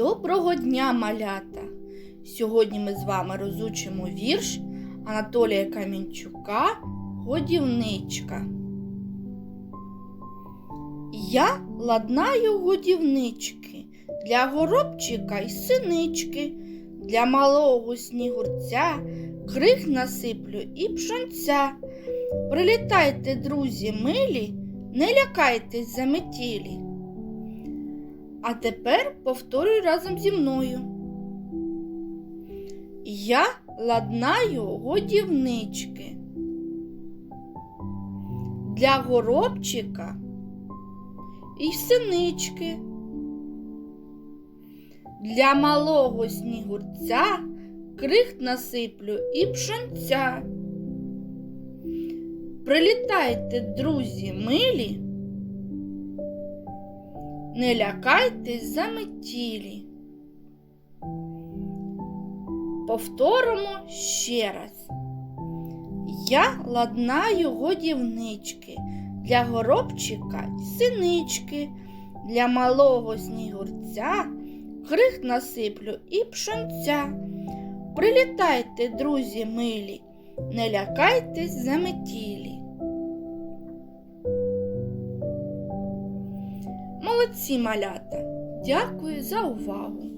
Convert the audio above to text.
Доброго дня, малята! Сьогодні ми з вами розучимо вірш Анатолія Камінчука Годівничка. Я ладнаю годівнички для горобчика й синички, для малого снігурця крих насиплю і пшонця. Прилітайте, друзі милі, не лякайтесь за метілі. А тепер повторюй разом зі мною. Я ладнаю годівнички. Для горобчика і синички. Для малого снігурця крихт насиплю і пшонця. Прилітайте, друзі милі. Не лякайтесь за метілі. Повторимо ще раз. Я ладнаю годівнички для горобчика й синички, для малого снігурця крих насиплю і пшонця. Прилітайте, друзі милі, не лякайтесь за Молодці малята! Дякую за увагу!